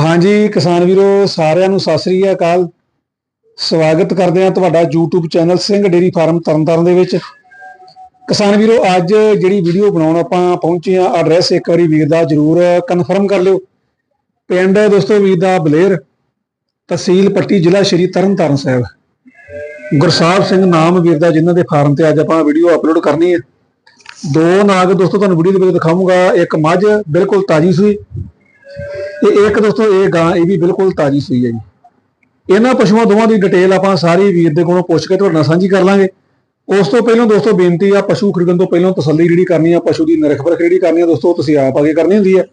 ਹਾਂਜੀ, ਕਿਸਾਨ ਵੀਰੋ, ਸਾਰਿਆਂ ਨੂੰ ਸਤਿ ਸ੍ਰੀ ਅਕਾਲ। ਸਵਾਗਤ ਕਰਦੇ ਹਾਂ ਤੁਹਾਡਾ YouTube channel Singh dairy farm Tarn Taran ਦੇ ਵਿੱਚ। ਕਿਸਾਨ ਵੀਰੋ, ਅੱਜ ਜਿਹੜੀ ਵੀਡੀਓ ਬਣਾਉਣ ਆਪਾਂ ਪਹੁੰਚੇ ਆ ਐਡਰੈਸ ਇੱਕ ਵਾਰੀ ਵੀਰ ਦਾ ਜਰੂਰ ਕਨਫਰਮ ਕਰ ਲਿਓ। ਪਿੰਡ ਦੋਸਤੋ ਵੀਰ ਦਾ, ਬਲੇਰ, ਤਹਿਸੀਲ ਪੱਟੀ, ਜ਼ਿਲ੍ਹਾ ਸ਼੍ਰੀ ਤਰਨਤਾਰਨ ਸਾਹਿਬ। ਗੁਰਸਾਹਿਬ ਸਿੰਘ ਨਾਮ ਵੀਰ ਦਾ, ਜਿਨ੍ਹਾਂ ਦੇ ਫਾਰਮ ਤੇ ਅੱਜ ਆਪਾਂ ਵੀਡੀਓ ਅਪਲੋਡ ਕਰਨੀ ਹੈ। ਦੋ ਨਾਗ ਦੋਸਤੋ, ਤੁਹਾਨੂੰ ਵੀਡੀਓ ਦੇ ਵਿੱਚ ਦਿਖਾਵਾਂਗਾ ਇੱਕ ਮੱਝ, ਬਿਲਕੁਲ ਤਾਜੀ ਸੀ ਤੇ ਇੱਕ ਦੋਸਤੋ, ਇਹ ਗਾਂ ਇਹ ਵੀ ਬਿਲਕੁਲ ਤਾਜੀ ਸੂਈ ਹੈ ਜੀ। ਇਹਨਾਂ ਪਸ਼ੂਆਂ ਦੋਵਾਂ ਦੀ ਡਿਟੇਲ ਆਪਾਂ ਸਾਰੀ ਵੀਰ ਦੇ ਕੋਲੋਂ ਪੁੱਛ ਕੇ ਤੁਹਾਡੇ ਨਾਲ ਸਾਂਝੀ ਕਰ ਲਾਂਗੇ। ਉਸ ਤੋਂ ਪਹਿਲਾਂ ਦੋਸਤੋ, ਬੇਨਤੀ ਆ, ਪਸ਼ੂ ਖਰੀਦਣ ਤੋਂ ਪਹਿਲਾਂ ਤਸੱਲੀ ਜਿਹੜੀ ਕਰਨੀ ਆ, ਪਸ਼ੂ ਦੀ ਨਿਰਖ ਪਰਖ ਜਿਹੜੀ ਕਰਨੀ ਆ, ਦੋਸਤੋ ਤੁਸੀਂ ਆਪ ਆਗੇ ਕਰਨੀ ਹੁੰਦੀ ਹੈ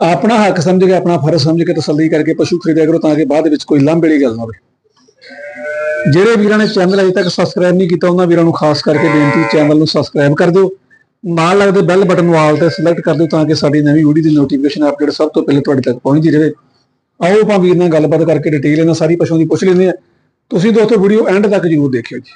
ਆਪਣਾ ਹੱਕ ਸਮਝ ਕੇ, ਆਪਣਾ ਫਰਜ਼ ਸਮਝ ਕੇ ਤਸੱਲੀ ਕਰਕੇ ਪਸ਼ੂ ਖਰੀਦਿਆ ਕਰੋ, ਤਾਂ ਕਿ ਬਾਅਦ ਵਿੱਚ ਕੋਈ ਲਾਂਭੇ ਵਾਲੀ ਗੱਲ ਨਾ ਹੋਵੇ। ਜਿਹੜੇ ਵੀਰਾਂ ਨੇ ਚੈਨਲ ਅਜੇ ਤੱਕ ਸਬਸਕ੍ਰਾਈਬ ਨਹੀਂ ਕੀਤਾ, ਉਹਨਾਂ ਵੀਰਾਂ ਨੂੰ ਖਾਸ ਕਰਕੇ ਬੇਨਤੀ ਚੈਨਲ ਨੂੰ ਸਬਸਕ੍ਰਾਈਬ ਕਰ ਦਿਓ। ਨਾਲ ਲੱਗਦੇ ਬੈਲ ਬਟਨ ਨੂੰ ਆਲ ਤੇ ਸਿਲੈਕਟ ਕਰ ਦਿਓ ਤਾਂ ਕਿ ਸਾਡੀ ਨਵੀਂ ਵੀਡੀਓ ਦੀ ਨੋਟੀਫਿਕੇਸ਼ਨ ਅਪਡੇਟ ਸਭ ਤੋਂ ਪਹਿਲੇ ਤੁਹਾਡੇ ਤੱਕ ਪਹੁੰਚਦੀ ਰਹੇ। ਆਓ ਆਪਾਂ ਵੀਰ ਨਾਲ ਗੱਲਬਾਤ ਕਰਕੇ ਡਿਟੇਲ ਇਹਨਾਂ ਸਾਰੀ ਪਸ਼ੂਆਂ ਦੀ ਪੁੱਛ ਲੈਂਦੇ ਆ ਤੁਸੀਂ ਦੋਸਤੋ ਵੀਡੀਓ ਐਂਡ ਤੱਕ ਜਰੂਰ ਦੇਖਿਓ ਜੀ।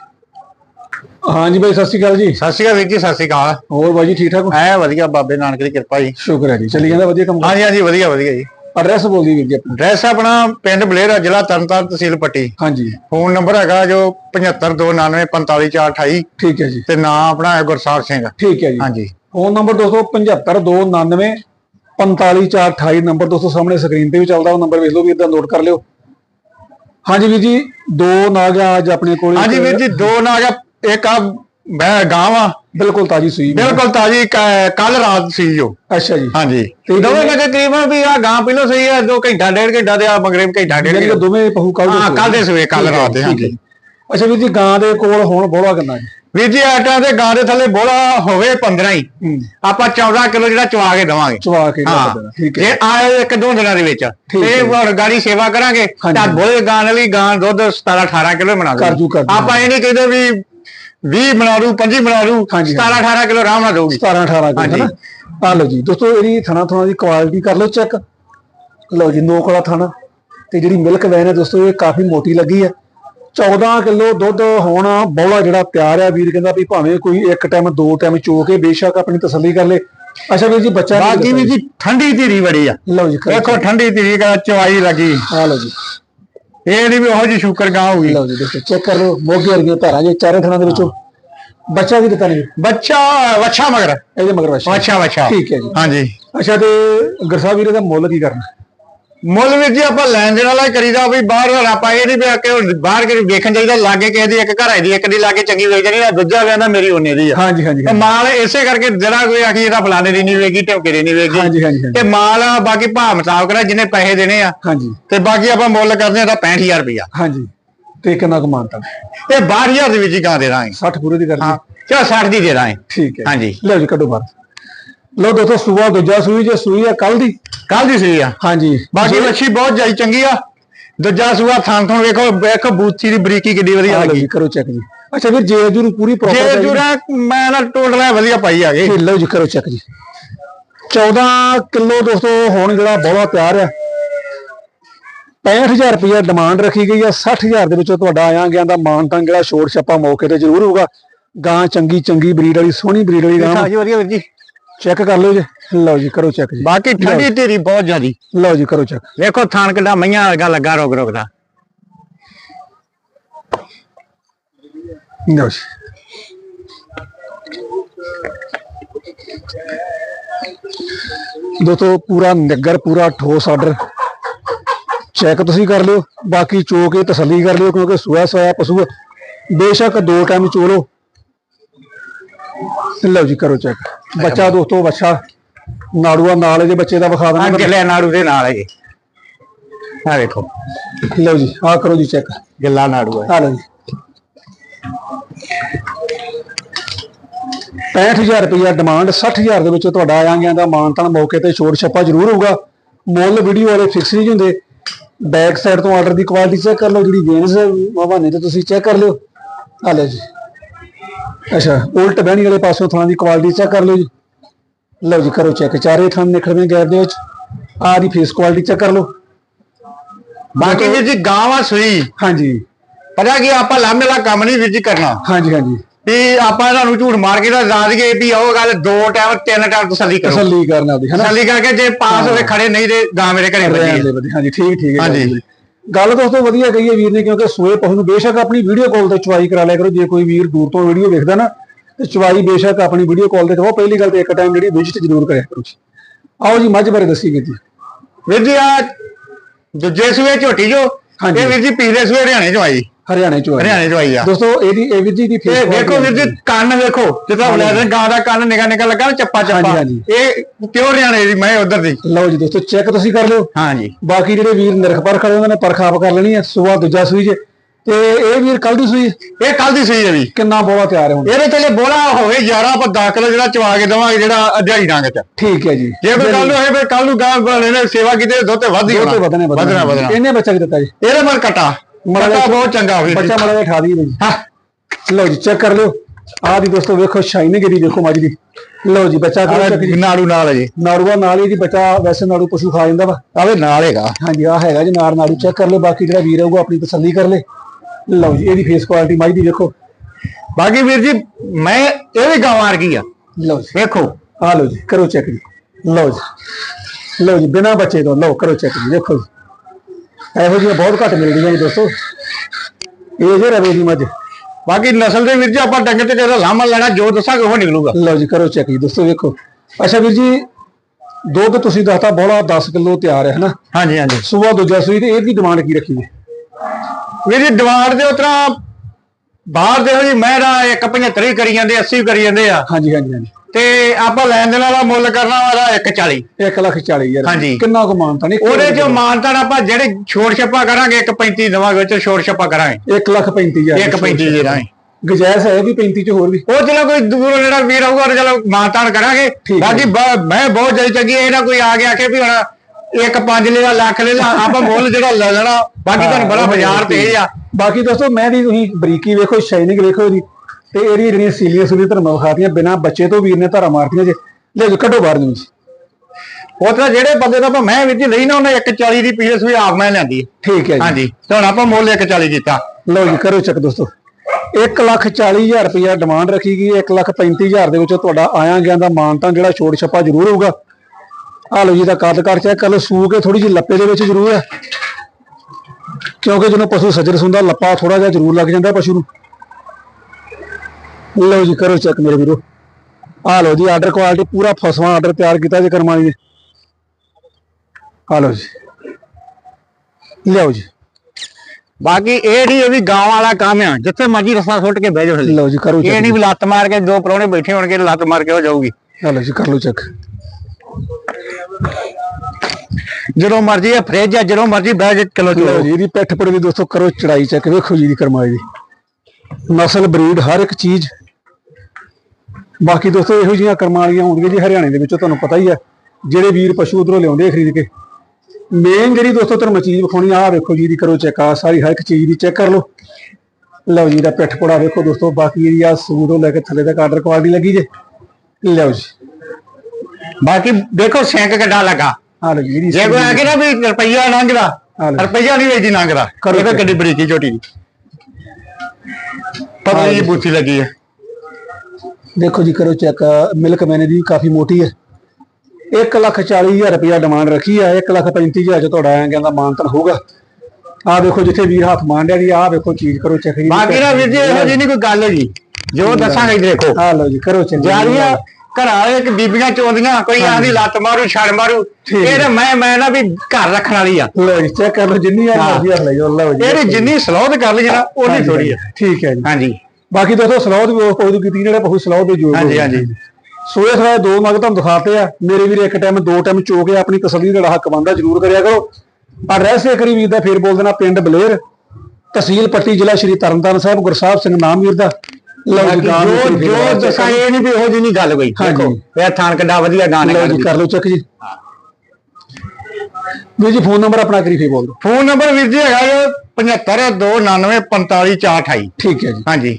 ਹਾਂਜੀ ਬਾਈ ਸਤਿ ਸ਼੍ਰੀ ਅਕਾਲ ਜੀ। ਸਤਿ ਸ਼੍ਰੀ ਅਕਾਲ ਵੀਰ ਜੀ ਸਤਿ ਸ਼੍ਰੀ ਅਕਾਲ। ਹੋਰ ਬਾਈ ਜੀ ਠੀਕ ਠਾਕ ਹੋ? ਐ ਵਧੀਆ ਬਾਬੇ ਨਾਨਕ ਦੀ ਕਿਰਪਾ ਜੀ। ਸ਼ੁਕਰ ਹੈ ਜੀ। ਚੱਲੀ ਜਾਂਦਾ ਵਧੀਆ ਕੰਮ? ਹਾਂਜੀ ਹਾਂਜੀ ਵਧੀਆ ਵਧੀਆ ਜੀ। ਐਡਰੈਸ ਬੋਲ ਦੀ ਵੀਰ ਜੀ ਆਪਣਾ। ਐਡਰੈਸ ਆਪਣਾ ਪਿੰਡ ਬਲੇਰਾ ਜ਼ਿਲ੍ਹਾ ਤਰਨਤਾਰਨ ਤਹਿਸੀਲ ਪੱਟੀ। ਹਾਂਜੀ। ਫੋਨ ਨੰਬਰ ਹੈਗਾ ਜੋ 7529455428 ਠੀਕ ਹੈ ਜੀ। ਤੇ ਨਾਮ ਆਪਣਾ ਹੈ ਗੁਰਸਾਹਿਬ ਸਿੰਘ। ਠੀਕ ਹੈ ਜੀ। ਹਾਂਜੀ। ਫੋਨ ਨੰਬਰ ਦੋਸਤੋ 7529 45428 ਨੰਬਰ ਦੋਸਤੋ ਸਾਹਮਣੇ ਸਕਰੀਨ ਤੇ ਵੀ ਚੱਲਦਾ ਉਹ ਨੰਬਰ ਵੇਖ ਲਓ ਵੀਰ ਦਾ ਨੋਟ ਕਰ ਲਿਓ। ਹਾਂਜੀ ਵੀਰ ਜੀ ਦੋ ਨਾਗ ਅੱਜ ਆਪਣੇ ਕੋਲ। ਹਾਂਜੀ ਵੀਰ ਜੀ ਦੋ ਨਾਗ ਇੱਕ ਆ ਮੈਂ ਗਾਂ ਆ ਬਿਲਕੁਲ ਤਾਜੀ ਸੂਈ। ਬਿਲਕੁਲ ਤਾਜੀ ਕੱਲ ਰਾਤ ਸੀ ਜੋ ਅੱਛਾ ਜੀ। ਹਾਂਜੀ। ਤੇ ਦੋਵੇਂ ਮੈਂ ਤਕਰੀਬਨ ਵੀ ਆ ਗਾਂ ਪਹਿਲੋਂ ਸਹੀ ਆ ਦੋ ਘੰਟਾ ਡੇਢ ਘੰਟਾ ਤੇ ਆ ਮਗਰੇ ਘੰਟਾ ਡੇਢ ਯਾਨੀ ਕਿ ਘੰਟਾ। ਦੋਵੇਂ ਪਹੂ ਕੱਲ ਹਾਂ ਕੱਲ ਦੇ ਸਵੇ ਕੱਲ ਰਾਤ ਦੇ ਹੈ ਹਾਂਜੀ। ਅੱਛਾ ਵੀਰ ਜੀ ਗਾਂ ਦੇ ਕੋਲ ਹੁਣ ਬੋਲਾ ਕਿੰਨਾ ਜੀ ਵੀਰ ਜੀ ਆਟਾ ਦੇ ਗਾਂ ਦੇ ਥੱਲੇ ਬੋਲਾ ਹੋਵੇ 15 ਹੀ। ਹੂੰ। ਆਪਾਂ 14 ਕਿਲੋ ਜਿਹੜਾ ਚਵਾ ਕੇ ਦਵਾਂਗੇ। ਚਵਾ ਕੇ ਹਾਂ। ਦੇਣਾ ਠੀਕ ਹੈ। ਜੇ ਆਏ ਇੱਕ ਦੋ ਦਿਨਾਂ ਦੇ ਵਿੱਚ। ਹੈ ਤੇ ਹੁਣ ਗਾੜੀ ਸੇਵਾ ਕਰਾਂਗੇ। ਹਾਂਜੀ। ਤਾਂ ਬੋਲੇ ਗਾਂ ਵਾਲੀ ਗਾਂ ਦੁੱਧ 17 18 ਕਿਲੋ ਬਣਾ ਕਰ। ਆਪਾਂ ਇਹ ਨਹੀਂ ਕਹਿੰਦੇ ਵੀ 20 ਬਣਾ ਲੂ 25 ਬਣਾ ਲੂ ਹਾਂਜੀ, 17 18 ਕਿਲੋ ਆਰਾਮ ਨਾਲ ਦਊਗੀ। 17 18 ਕਿਲੋ ਹਾਂਜੀ। ਹੈ ਆ ਲਓ ਜੀ ਦੋਸਤੋ ਇਹਦੀ ਥਣਾ ਥਣਾ ਦੀ ਕੁਆਲਿਟੀ ਕਰ ਲਓ ਚੈੱਕ ਲਓ ਜੀ ਨੋਕ ਵਾਲਾ ਥਣਾ। ਤੇ ਜਿਹੜੀ ਮਿਲਕ ਵੈਨ ਹੈ ਦੋਸਤੋ ਇਹ ਕਾਫੀ ਮੋਟੀ ਲੱਗੀ ਹੈ। 14 ਕਿਲੋ ਦੁੱਧ ਹੋਣਾ ਬੌਲਾ ਜਿਹੜਾ ਤਿਆਰ ਆ ਵੀਰ ਕਹਿੰਦਾ ਵੀ ਭਾਵੇਂ ਕੋਈ ਇੱਕ ਟਾਈਮ ਦੋ ਟਾਈਮ ਚੋ ਕੇ ਬੇਸ਼ੱਕ ਆਪਣੀ ਤਸੱਲੀ ਕਰ ਲੇ। ਅੱਛਾ ਵੀਰ ਜੀ ਬੱਚਾ ਬਾਕੀ ਵੀ ਜੀ ਠੰਡੀ ਧੀਰੀ ਬੜੀ ਆ। ਲਓ ਜੀ ਦੇਖੋ ਠੰਡੀ ਧੀਰੀ ਦਾ ਚਵਾਈ ਲੱਗੀ। ਆ ਲਓ ਜੀ। ਇਹ ਨਹੀਂ ਵੀ ਉਹੋ ਜੀ ਸ਼ੂਕਰ ਗਾਂ ਹੋਊਗੀ ਲਓ ਜੀ ਦੇਖੋ ਚੈੱਕ ਕਰ ਲਓ ਮੋਗੇ ਵਰਗੀਆਂ ਧਾਰਾਂ ਜੇ ਚਾਰੇ ਥਣਾਂ ਦੇ ਵਿੱਚੋਂ। ਬੱਚਾ ਵੀ ਦਿੱਤਾ ਨਹੀਂ। ਬੱਚਾ ਵੱਛਾ ਮਗਰ। ਇਹਦੇ ਮਗਰ ਵੱਛਾ। ਵੱਛਾ ਠੀਕ ਹੈ ਜੀ। ਹਾਂਜੀ। ਅੱਛਾ ਤੇ ਗਰਸਾ ਵੀਰੇ ਦਾ ਮੁੱਲ ਕੀ ਕਰਨਾ? ਮੁੱਲ ਵੀ ਜੀ ਆਪਾਂ ਲੈਣ ਦੇਣ ਵਾਲਾ ਹੀ ਕਰੀਦਾ ਵੀ ਬਾਹਰ ਵਾਲਾ ਆਪਾਂ ਇਹ ਨਹੀਂ ਵੀ ਆ ਕੇ ਬਾਹਰ ਕੇ ਵੇਖਣ ਜਾਈਦਾ ਲਾਗੇ ਕਿਸੇ ਦੀ ਇੱਕ ਘਰ ਹੈ ਦੀ ਇੱਕ ਦੀ ਲਾਗੇ ਚੰਗੀ ਵੇਚ ਜਾਣੀ ਨਾ ਦੂਜਾ ਕਹਿੰਦਾ ਮੇਰੀ ਉਹਨੇ ਦੀ ਆ। ਹਾਂਜੀ ਹਾਂਜੀ ਤੇ ਮਾਲ ਇਸੇ ਕਰਕੇ ਜਿਹੜਾ ਕੋਈ ਆਖੀ ਇਹਦਾ ਫਲਾਣੇ ਦੀ ਨਹੀਂ ਵੇਗੀ ਢੋਕੇ ਦੀ ਨਹੀਂ ਵੇਗੀ ਹਾਂਜੀ ਹਾਂਜੀ ਤੇ ਮਾਲ ਬਾਕੀ ਭਾਅ ਮੁਤਾਬਕ ਨਾ ਜਿਹਨੇ ਪੈਸੇ ਦੇਣੇ ਆ। ਹਾਂਜੀ। ਤੇ ਬਾਕੀ ਆਪਾਂ ਮੁੱਲ ਕਰਦੇ ਆ ਤਾਂ 65000 ਰੁਪਇਆ। ਹਾਂਜੀ। ਤੇ ਕਿੰਨਾ ਕੁ ਮਾਨਤਾ ਇਹ 12000 ਦੇ ਵਿੱਚ ਹੀ ਗਾਂ ਦੇ ਦਾਂਗੇ। 60 ਪੂਰੇ ਦੀ ਕਰਦੀ। ਚਲੋ 60 ਦੀ ਦੇ ਦਾਂਗੇ। ਠੀਕ ਹੈ। ਹਾਂਜੀ। ਲਓ ਜੀ ਕੱਢੋ ਬਾਹਰ। ਲਓ ਦੋਸਤੋ ਸੂਆ ਦੂਜਾ ਸੂਈ ਜੇ ਸੂਈ ਆ ਕੱਲ ਦੀ। ਕੱਲ ਦੀ ਸੀ ਆ? ਹਾਂਜੀ। ਬਾਕੀ ਮੱਛੀ ਬਹੁਤ ਜਾਈ ਚੰਗੀ ਆ। ਦੂਜਾ ਸੂਆ ਥਾਂ ਥਾਂ ਵੇਖੋ ਵੇਖੋ ਬੂਥੀ ਦੀ ਬਰੀਕੀ ਕਿੱਡੀ ਵਧੀਆ ਆ ਜੀ ਕਰੋ ਚੈੱਕ ਜੀ। ਅੱਛਾ ਵੀਰ ਜੇ ਜੂ ਪੂਰੀ ਜੇ ਪ੍ਰੋਪਰ ਜੁਰਾ ਮੈਂ ਨਾ ਟੋਟਲਾ ਵਧੀਆ ਪਾਈ ਆ ਗਈ ਲਓ ਜੀ ਕਰੋ ਚੈੱਕ ਜੀ। 14 ਕਿਲੋ ਦੋਸਤੋ ਹੁਣ ਜਿਹੜਾ ਬੋਲਾ ਤਿਆਰ ਆ। 65000 ਰੁਪਏ ਡਿਮਾਂਡ ਰੱਖੀ ਗਈ ਆ। 60000 ਦੇ ਵਿੱਚੋਂ ਤੁਹਾਡਾ ਆਇਆ ਗਿਆ ਦਾ ਮਾਨਤਾਨ ਜਿਹੜਾ ਛੋੜ ਛੱਪਾ ਮੌਕੇ ਤੇ ਜ਼ਰੂਰ ਹੋਊਗਾ। ਗਾਂ ਚੰਗੀ ਚੰਗੀ ਬਰੀਡ ਵਾਲੀ ਸੋਹਣੀ ਬਰੀਡ ਵਾਲੀ ਗਾਂ। ਜੀ ਵਧੀਆ ਵੀਰ ਜੀ। ਚੈੱਕ ਕਰ ਲਓ ਜੀ। ਲਓ ਜੀ ਕਰੋ ਚੈੱਕ ਜੀ। ਬਾਕੀ ਠੰਡੀ ਢੇਰੀ ਬਹੁਤ ਜ਼ਿਆਦੀ। ਲਓ ਜੀ ਕਰੋ ਚੈੱਕ। ਵੇਖੋ ਥਾਨ ਕਿੱਡਾ ਮਈਆਂ ਵਰਗਾ ਲੱਗਾ ਰੋਗ ਰੋਗ ਦਾ ਲਓ ਜੀ। ਦੋਸਤੋ ਪੂਰਾ ਨਿੱਗਰ ਪੂਰਾ ਠੋਸ ਆਰਡਰ ਚੈੱਕ ਤੁਸੀਂ ਕਰ ਲਿਓ ਬਾਕੀ ਚੋ ਕੇ ਤਸੱਲੀ ਕਰ ਲਿਓ ਕਿਉਂਕਿ ਸੂਆ ਸੋਇਆ ਪਸ਼ੂ। ਬੇਸ਼ੱਕ ਦੋ ਟਾਈਮ ਚੋ ਲਓ। ਲਓ ਜੀ ਕਰੋ ਚੈੱਕ ਬੱਚਾ ਦੋਸਤੋ ਬੱਚਾ ਨਾੜੂਆ ਨਾਲ ਇਹਦੇ ਬੱਚੇ ਦਾ ਵਿਖਾ ਆ ਦਾਂਗਾ ਗਿੱਲੇ ਨਾੜੂ ਦੇ ਨਾਲ ਹੈ ਜੀ ਆ ਵੇਖੋ। ਲਓ ਜੀ ਆਹ ਕਰੋ ਜੀ ਚੈੱਕ ਗਿੱਲਾ ਨਾੜੂ ਹੈ ਆ ਲਓ ਜੀ। 65000 ਰੁਪਇਆ ਡਿਮਾਂਡ 60000 ਦੇ ਵਿੱਚ ਤੁਹਾਡਾ ਆਇਆ ਗਿਆ ਦਾ ਮਾਨਤਾਨ ਮੌਕੇ ਤੇ ਛੋੜ ਛੱਪਾ ਜ਼ਰੂਰ ਹੋਊਗਾ। ਮੁੱਲ ਵੀਡੀਓ ਵਾਲੇ ਫਿਕਸ ਨਹੀਂ ਹੁੰਦੇ। ਬੈਕ ਸਾਈਡ ਤੋਂ ਆਰਡਰ ਦੀ ਕੁਆਲਿਟੀ ਚੈੱਕ ਕਰ ਲਓ ਜਿਹੜੀ ਵੇਨਸ ਹਵਾਨੇ ਤੇ ਤੁਸੀਂ ਚੈੱਕ ਕਰ ਲਿਓ। ਆ ਲਓ ਜੀ। ਅੱਛਾ ਉਲਟ ਬਹਿਣੀ ਵਾਲੇ ਪਾਸੋਂ ਥਾਂ ਦੀ ਕੁਆਲਿਟੀ ਚੈੱਕ ਕਰ ਲਓ ਜੀ। ਲਓ ਜੀ ਕਰੋ ਚੈੱਕ ਚਾਰੇ ਥਾਂ ਨਿਕਲਵੇਂ ਗੈਪ ਦੇ ਵਿੱਚ। ਆ ਦੀ ਫੇਸ ਕੁਆਲਿਟੀ ਚੈੱਕ ਕਰ ਲਓ। ਬਾਕੀ ਵੀਰ ਜੀ ਗਾਂ ਵਾ ਸੂਈ ਹਾਂਜੀ। ਪਤਾ ਕੀ ਆਪਾਂ ਲਾਮੇ ਵਾਲਾ ਕੰਮ ਨਹੀਂ ਵੀਰ ਜੀ ਕਰਨਾ। ਹਾਂਜੀ ਹਾਂਜੀ। ਵੀ ਆਪਾਂ ਇਹਨਾਂ ਨੂੰ ਝੂਠ ਮਾਰ ਕੇ ਤਾਂ ਦੱਸ ਦਈਏ ਵੀ ਉਹ ਗੱਲ ਦੋ ਟਾਈਮ ਤਿੰਨ ਟਾਈਮ ਤਸੱਲੀ ਕਰੋ। ਤਸੱਲੀ ਕਰਨ ਆਉਂਦੀ ਹੈ ਨਾ? ਤਸੱਲੀ ਕਰਕੇ ਜੇ ਪਾਸ ਹੋਵੇ ਖੜੇ ਨਹੀਂ ਤੇ ਗਾਂ ਮੇਰੇ ਘਰੇ ਦੇ ਵਧੀਆ। ਹਾਂਜੀ ਠੀਕ ਠੀਕ ਹੈ ਹਾਂਜੀ। ਗੱਲ। ਦੋਸਤੋ ਵਧੀਆ ਕਹੀ ਹੈ ਵੀਰ ਨੇ ਕਿਉਂਕਿ ਸੋਏ ਪਸ਼ੂ ਨੂੰ ਬੇਸ਼ੱਕ ਆਪਣੀ ਵੀਡੀਓ ਕਾਲ ਤੇ ਚੁਆਈ ਕਰਾ ਲਿਆ ਕਰੋ ਜੇ ਕੋਈ ਵੀਰ ਦੂਰ ਤੋਂ ਵੀਡੀਓ ਵੇਖਦਾ ਨਾ ਤੇ ਚੁਆਈ ਬੇਸ਼ੱਕ ਆਪਣੀ ਵੀਡੀਓ ਕਾਲ ਤੇ ਕਰੋ ਪਹਿਲੀ ਗੱਲ ਤੇ ਇੱਕ ਟਾਈਮ ਜਿਹੜੀ ਵਿਜ਼ਿਟ ਜ਼ਰੂਰ ਕਰਿਆ ਕਰੋ ਜੀ ਆਓ ਜੀ ਮੱਝ ਬਾਰੇ ਦੱਸੀ ਵੀਰ ਜੀ ਵੀਰ ਜੀ ਆ ਦੂਜੇ ਸੂਏ ਝੋਟੀ ਜੋ। ਇਹ ਵੀਰ ਜੀ ਪਿਛਲੇ ਸੂਏ ਹਰਿਆਣੇ ਚੋਂ ਆਈ ਹਰਿਆਣੇ ਚੋਂ ਆਈ। ਹਰਿਆਣੇ ਚੋਂ ਆਈ ਆ। ਦੋਸਤੋ ਇਹਦੀ ਇਹ ਵੀਰ ਜੀ ਦੀ ਇਹ ਵੇਖੋ ਵੀਰ ਜੀ ਕੰਨ ਵੇਖੋ ਜਿੱਦਾਂ ਹਾਂਜੀ। ਬਲੈਦਰ ਗਾਂ ਦਾ ਕੰਨ ਨਿਕਾ ਨਿਕਾ ਲੱਗਾ ਨਾ ਚੱਪਾ ਚੱਪਾ। ਹਾਂਜੀ, ਇਹ ਪਿਓਰ ਹਰਿਆਣੇ ਦੀ ਮੈਂ ਉਧਰ ਦੀ। ਲਓ ਜੀ ਦੋਸਤੋ ਚੈੱਕ ਤੁਸੀਂ ਕਰ ਲਿਓ। ਹਾਂਜੀ। ਬਾਕੀ ਜਿਹੜੇ ਵੀਰ ਨਿਰਖ ਪਰ ਖੜੇ ਉਹਨਾਂ ਨੇ ਪਰਖ ਆਪ ਕਰ ਲੈਣੀ ਹੈ ਸਵੇਰ ਦੂਜਾ ਸੂਈ ਜੇ। ਤੇ ਇਹ ਵੀਰ ਕੱਲ ਦੀ ਸੂਈ ਇਹ ਕੱਲ ਦੀ ਸੂਈ ਹੈ ਵੀ ਕਿੰਨਾ ਬੋਲਾ ਤਿਆਰ ਹੈ ਹੁਣ? ਇਹਦੇ ਥੱਲੇ ਬੋਲਾ ਹੋਵੇ 11 ਆਪਾਂ 10 ਕਿਲੋ ਜਿਹੜਾ ਚਵਾ ਕੇ ਦਵਾਂਗੇ ਜਿਹੜਾ ਅਧਿਆਈ ਡਾਂਗ ਚ। ਠੀਕ ਹੈ ਜੀ। ਜੇ ਕੋਈ ਕੱਲ ਨੂੰ ਹੋਏ ਫਿਰ ਕੱਲ ਨੂੰ ਗਾਂ ਵਾਲੇ ਨੇ ਸੇਵਾ ਕੀਤੀ ਦੁੱਧ ਤੇ ਵੱਧ ਹੀ ਦੋ ਵਧਣੇ ਵਧਣਾ। ਵਧਣਾ ਇਹਨੇ ਬੱਚਾ ਕੀ ਦਿੱਤਾ ਜੀ। ਇਹਦੇ ਮਨ ਕਟਾ। ਮੜਾ ਬਹੁਤ ਚੰਗਾ ਹੋਵੇ ਬੱਚਾ ਮੜਾ ਠਾ ਜੀ ਹਾਂ। ਲਓ ਜੀ ਚੈੱਕ ਕਰ ਲਿਓ। ਆਹ ਦੀ ਦੋਸਤੋ ਵੇਖੋ ਸ਼ਾਈਨਿੰਗ ਇਹਦੀ ਦੇਖੋ ਮੱਝ ਦੀ ਲਓ ਜੀ ਬੱਚਾ ਕਰੋ ਨਾੜੂ ਨਾਲ ਹੈ ਜੀ। ਨਾੜੂਆ ਨਾਲ ਹੀ ਦੀ ਬੱਚਾ ਵੈਸੇ ਨਾੜੂ ਪਸ਼ੂ ਖਾ ਜਾਂਦਾ ਵਾ। ਆਵੇ ਨਾਲ ਹੈਗਾ। ਹਾਂਜੀ ਆ ਹੈਗਾ ਜੀ ਨਾੜ ਨਾੜੂ ਚੈੱਕ ਕਰ ਲਿਓ। ਬਾਕੀ ਜਿਹੜਾ ਵੀਰ ਆਊਗਾ ਆਪਣੀ ਤਸੱਲੀ ਕਰ ਲੇ। ਲਓ ਜੀ ਇਹਦੀ ਫੇਸ ਕੁਆਲਿਟੀ ਮੱਝ ਦੀ ਵੇਖੋ। ਬਾਕੀ ਵੀਰ ਜੀ ਮੈਂ ਇਹ ਵੀ ਗਾਂ ਮਾਰ ਗਈ ਆ। ਲਓ ਜੀ। ਵੇਖੋ। ਆ ਲਓ ਜੀ ਕਰੋ ਚੈੱਕ ਜੀ। ਲਓ ਜੀ। ਲਓ ਜੀ ਬਿਨਾ ਬੱਚੇ ਤੋਂ ਲਓ ਕਰੋ ਚੈੱਕ ਜੀ ਦੇਖੋ ਜੀ। ਇਹੋ ਜਿਹੀਆਂ ਬਹੁਤ ਘੱਟ ਮਿਲਦੀਆਂ ਜੀ ਦੋਸਤੋ। ਇਹ ਜੇ ਰਵੇ ਦੀ ਮੱਝ। ਬਾਕੀ ਨਸਲ ਦੇ ਵੀਰ ਜੀ ਆਪਾਂ ਡੰਗਰ ਤੇ ਜਿਹੜਾ ਲਾਮਾ ਲੈਣਾ ਜੋ ਦੱਸਾਂਗੇ ਉਹ ਨਿਕਲੂਗਾ। ਲਓ ਜੀ ਕਰੋ ਚੈੱਕ ਜੀ। ਦੋਸਤੋ ਵੇਖੋ। ਅੱਛਾ ਵੀਰ ਜੀ ਦੁੱਧ ਤੁਸੀਂ ਦੱਸਤਾ ਬੋਲਾ 10 ਕਿਲੋ ਤਿਆਰ ਹੈ ਹਨਾ? ਹਾਂਜੀ ਹਾਂਜੀ। ਸਵੇਰ ਦੂਜਾ ਸੂਈ ਤੇ ਇਹਦੀ ਡਿਮਾਂਡ ਕੀ ਰੱਖੀ ਹੈ? ਵੀਰ ਜੀ ਡਿਮਾਂਡ ਦੇ ਉਤਰਾ ਬਾਹਰ ਦੇਖੋ ਜੀ ਮੈਂ ਦਾ 175 ਕਰੀ ਜਾਂਦੇ 80 ਕਰੀ ਜਾਂਦੇ ਆ। ਹਾਂਜੀ ਹਾਂਜੀ ਹਾਂਜੀ। ਤੇ ਆਪਾਂ ਲੈਣ ਦੇਣ ਵਾਲਾ ਮੁੱਲ ਕਰਨਾ ਵਾਲਾ 140 1 ਲੱਖ 40 ਹਜ਼ਾਰ। ਹਾਂਜੀ। ਕਿੰਨਾ ਕੁ ਮਾਨਤਾ ਨਹੀਂ? ਉਹਦੇ ਚ ਮਾਨਤਾਨ ਆਪਾਂ ਜਿਹੜੇ ਛੋੜ ਛੱਪਾ ਕਰਾਂਗੇ 135 ਦਵਾਂਗੇ ਉਹ ਚ ਛੋੜ ਛੱਪਾ ਕਰਾਂਗੇ। 1 ਲੱਖ 35 ਹਜ਼ਾਰ। 135 ਦੇ ਦਾਂਗੇ ਗਜੈਸ ਹੈ ਵੀ 35 ਚ ਹੋਰ ਵੀ। ਉਹ ਚਲੋ ਕੋਈ ਦੂਰੋਂ ਜਿਹੜਾ ਵੀਰ ਆਊਗਾ ਉਹ ਚਲੋ ਮਾਨਤਾਨ ਕਰਾਂਗੇ। ਠੀਕ ਹੈ। ਬਾਕੀ ਬ- ਮੈਂ ਬਹੁਤ ਜਲਦੀ ਚੰਗੀ ਇਹ ਨਾ ਕੋਈ ਆ ਕੇ ਆਖੇ ਵੀ ਹੁਣ ਇੱਕ ਪੰਜ ਲੈ ਲਾ ਲੱਖ ਲੈ ਲਾ ਆਪਾਂ ਮੁੱਲ ਜਿਹੜਾ ਲੈ ਲੈਣਾ। ਬਾਕੀ ਤੁਹਾਨੂੰ ਬੜਾ ਬਾਜ਼ਾਰ ਤੇਜ਼ ਆ। ਬਾਕੀ ਦੋਸਤੋ ਮੈਂ ਦੀ ਤੁਸੀਂ ਬਰੀਕੀ ਵੇਖੋ ਸ਼ਾਈਨਿੰਗ ਵੇਖੋ ਇਹਦੀ ਤੇ ਇਹਦੀ ਜਿਹੜੀਆਂ ਸੀਲੀਅਸ ਉਹਦੀ ਧਰਮ ਵਿਖਾਤੀਆਂ ਬਿਨਾ ਬੱਚੇ ਤੋਂ ਵੀਰ ਨੇ ਧਾਰਾ ਮਾਰਤੀਆਂ ਜੇ ਲੈ ਜੋ ਕੱਢੋ ਬਾਹਰ ਨੂੰ ਜੀ ਉਹ ਤਾਂ ਜਿਹੜੇ ਬੰਦੇ ਦਾ ਆਪਾਂ ਮੈਂ ਵਿੱਚ ਲਈ ਨਾ ਉਹਨੇ 140 ਦੀ ਪੀਸ ਵੀ ਆਪ ਮੈਂ ਲਿਆਂਦੀ। ਠੀਕ ਹੈ ਜੀ। ਹਾਂਜੀ ਤੇ ਹੁਣ ਆਪਾਂ ਮੁੱਲ 140 ਕੀਤਾ ਲਓ ਜੀ ਕਰੋ ਚੱਕ ਦੋਸਤੋ। 1 ਲੱਖ 40 ਹਜ਼ਾਰ ਰੁਪਇਆ ਡਿਮਾਂਡ ਰੱਖੀ ਗਈ 1 ਲੱਖ 35 ਹਜ਼ਾਰ ਦੇ ਵਿੱਚ ਤੁਹਾਡਾ ਆਇਆ ਗਿਆ ਦਾ ਮਾਨਤਾਂ ਜਿਹੜਾ ਛੋੜ ਛੱਪਾ ਜ਼ਰੂਰ ਹੋਊਗਾ। ਆ ਲਓ ਜੀ ਦਾ ਕੱਦ ਕਰ ਚੈੱਕ ਕਰ ਲਓ ਸੂ ਕੇ ਥੋੜੀ ਜਿਹੀ ਲੱਪੇ ਦੇ ਵਿੱਚ ਜ਼ਰੂਰ ਹੈ। ਕਿਉਂਕਿ ਜਦੋਂ ਪਸ਼ੂ ਸੱਜਰ ਸੁੰਦਾ ਲੱਪਾ ਥੋੜਾ ਜਿਹਾ ਜ਼ਰੂਰ ਲੱਗ ਜਾਂਦਾ ਪਸ਼ੂ ਨੂੰ। ਲਓ ਜੀ ਕਰੋ ਚੈੱਕ ਮੇਰੇ ਵੀਰੋ। ਆ ਲਓ ਜੀ ਆਰਡਰ ਕੁਆਲਿਟੀ ਪੂਰਾ ਫਸਵਾ ਆਰਡਰ ਤਿਆਰ ਕੀਤਾ ਜੇ ਕਰਮਾਂ ਜੀ ਆ ਲਓ ਜੀ। ਲਿਆਓ ਜੀ। ਬਾਕੀ ਇਹ ਨਹੀਂ ਇਹ ਵੀ ਗਾਂ ਵਾਲਾ ਕੰਮ ਆ ਜਿੱਥੇ ਮਰਜ਼ੀ ਰਸਾ ਸੁੱਟ ਕੇ ਬਹਿ ਜਾਓ। ਲਓ ਜੀ ਕਰੋ ਇਹ ਨਹੀਂ ਵੀ ਲੱਤ ਮਾਰ ਕੇ ਦੋ ਪਰੌਣੇ ਬੈਠੇ ਹੋਣਗੇ ਲੱਤ ਮਾਰ ਕੇ ਹੋ ਜਾਊਗੀ। ਲਓ ਜੀ ਕਰ ਲਓ ਚੈੱਕ ਜਦੋਂ ਮਰਜ਼ੀ ਇਹ ਫ੍ਰਿਜ ਆ ਜਦੋਂ ਮਰਜ਼ੀ ਬਹਿ ਜਾ ਕਿਲੋ ਲਓ ਚੋ ਜੀ ਇਹਦੀ ਪਿੱਠ ਪੜ ਵੀ ਦੋਸਤੋ ਕਰੋ ਚੜਾਈ ਚੈੱਕ ਵੇਖੋ ਜੀ ਦੀ ਕਰਮਾਈ ਦੀ। ਨਸਲ ਬਰੀਡ ਹਰ ਇੱਕ ਚੀਜ਼ ਬਾਕੀ ਦੋਸਤੋ ਇਹੋ ਜਿਹੀਆਂ ਕਰਮਾਂ ਵਾਲੀਆਂ ਹੁੰਦੀਆਂ ਜੀ ਹਰਿਆਣੇ ਦੇ ਵਿੱਚੋਂ ਤੁਹਾਨੂੰ ਪਤਾ ਹੀ ਹੈ। ਜਿਹੜੇ ਵੀਰ ਪਸ਼ੂ ਉਧਰੋਂ ਲਿਆਉਂਦੇ ਖਰੀਦ ਕੇ। ਮੇਨ ਜਿਹੜੀ ਦੋਸਤੋ ਤੁਹਾਨੂੰ ਚੀਜ਼ ਵਿਖਾਉਣੀ ਆ ਵੇਖੋ ਜੀ ਦੀ ਕਰੋ ਚੈੱਕ ਆ ਸਾਰੀ ਹਰ ਇੱਕ ਚੀਜ਼ ਦੀ ਚੈੱਕ ਕਰ ਲਓ। ਲਓ ਜੀ ਦਾ ਪਿੱਠ ਪੜਾ ਵੇਖੋ ਦੋਸਤੋ ਬਾਕੀ ਇਹਦੀ ਆ ਤੋਂ ਲੈ ਕੇ ਥੱਲੇ ਤੱਕ ਆਰਡਰ ਕੁਆਲਿਟੀ ਲੱਗੀ ਜੇ। ਲਓ ਜੀ। ਬਾਕੀ ਦੇਖੋ ਸਿੰਕ ਕਿੱਡਾ ਲੱਗਾ। ਆ ਲਓ ਜੀ ਜੇ ਕੋਈ ਆ ਕੇ ਨਾ ਵੀ ਰੁਪਈਆ ਲੰਘਦਾ। ਰੁਪਈਆ ਨਹੀਂ ਵੇਚਦੀ ਲੰਘਦਾ ਕਰੋ ਇਹਦਾ check। ਕਿੱਡੀ ਬਰੀਕੀ ਝੋਟੀ। ਦੀ ਪਤਲੀ ਬੂਥੀ ਲੱਗੀ ਹੈ। ਦੇਖੋ ਜੀ ਕਰੋ ਚੈੱਕ ਮਿਲਕ ਮੈਨੇ ਦੀ ਕਾਫੀ ਮੋਟੀ ਹੈ। 1 ਲੱਖ 40 ਹਜ਼ਾਰ ਰੁਪਇਆ ਡਿਮਾਂਡ ਰੱਖੀ ਹੈ 1 ਲੱਖ 35 ਹਜ਼ਾਰ ਚ ਤੁਹਾਡਾ ਆਇਆ ਕਹਿੰਦਾ ਮਾਨਤਨ ਹੋਊਗਾ। ਆਹ ਦੇਖੋ ਜਿੱਥੇ ਵੀਰ ਹੱਥ ਮਾਂਡਿਆ ਦੀ ਆਹ ਵੇਖੋ ਚੀਜ਼ ਕਰੋ ਚੈੱਕ ਜੀ। ਬਾਕੀ ਨਾ ਵੀਰ ਜੀ ਇਹੋ ਜਿਹੀ ਨਹੀਂ ਕੋਈ ਗੱਲ ਹੈਗੀ ਜੋ ਦੱਸਾਂਗੇ ਦੇਖੋ। ਆਹ ਲਓ ਜੀ ਕਰੋ ਚੈੱਕ ਜਾਰੀਆਂ ਘਰਾਂ ਵਾਲੇ ਕਿ ਬੀਬੀਆਂ ਚੋਂਦੀਆਂ ਕੋਈ ਆਂਦੀ ਲੱਤ ਮਾਰੂ ਛੜ ਮਾਰੂ। ਇਹ ਤਾਂ ਮੈਂ ਮੈਂ ਨਾ ਵੀ ਘਰ ਰੱਖਣ ਵਾਲੀ ਆ। ਲਓ ਜੀ ਚੈੱਕ ਕਰ ਲਓ ਜਿੰਨੀ ਆ ਮਰਜ਼ੀ ਹੱਥ ਲਈ ਲਓ ਜੀ। ਇਹਦੀ ਜਿੰਨੀ ਸਲੋਧ ਕਰ ਲਈ ਜਣਾ ਉਨੀ ਹਾਂਜੀ, ਥੋੜੀ ਆ। ਠੀਕ ਹੈ ਜੀ। ਹਾਂਜੀ। ਬਾਕੀ ਦੋਸਤੋ ਸਲਾਉਦ ਵੀ ਉਹ ਪੌਦੂ ਕੀਤੀ ਜਿਹੜੇ ਪਹੂ ਸਲਾਉਦ ਦੇ ਜੋਗ ਹਾਂਜੀ ਹਾਂਜੀ। ਸੋਏ ਸਵਾਏ ਦੋ ਮਗ ਤੁਹਾਨੂੰ ਦਿਖਾਤੇ ਆ। ਮੇਰੇ ਵੀਰ ਇੱਕ ਟਾਈਮ ਦੋ ਟਾਈਮ ਚੋ ਕੇ ਆਪਣੀ ਤਸੱਲੀ ਦਾ ਹੱਕ ਬੰਦਾ ਜ਼ਰੂਰ ਕਰਿਆ ਕਰੋ। ਪਰ ਰਹਿਸੇ ਕਰੀ ਵੀਰ ਦਾ ਫੇਰ ਬੋਲ ਦੇਣਾ ਪਿੰਡ ਬਲੇਰ ਤਹਿਸੀਲ ਪੱਟੀ ਜ਼ਿਲ੍ਹਾ ਸ਼੍ਰੀ ਤਰਨਤਾਰਨ ਸਾਹਿਬ ਗੁਰਸਾਹਿਬ ਸਿੰਘ ਨਾਮ ਵੀਰ ਦਾ। ਜੀ ਦੀ ਜੋ ਜੋ ਦੱਸਾਂ ਇਹ ਨਹੀਂ ਵੀ ਉਹੋ ਜਿਹੀ ਨਹੀਂ ਗੱਲ ਕੋਈ। ਹਾਂਜੀ। ਦੇਖੋ ਇਹ ਥਾਨ ਕਿੱਡਾ ਵਧੀਆ ਗਾਣੇ ਜੀ ਕਰ ਲਓ ਚੱਕ ਜੀ। ਵੀਰ ਜੀ ਫੋਨ ਨੰਬਰ ਆਪਣਾ ਕਰੀ ਫੇਰ ਬੋਲ ਦਿਓ। ਫੋਨ ਨੰਬਰ ਵੀਰ ਜੀ ਹੈਗਾ ਜੀ 75 299 45 428 ਠੀਕ ਹੈ ਜੀ। ਹਾਂਜੀ।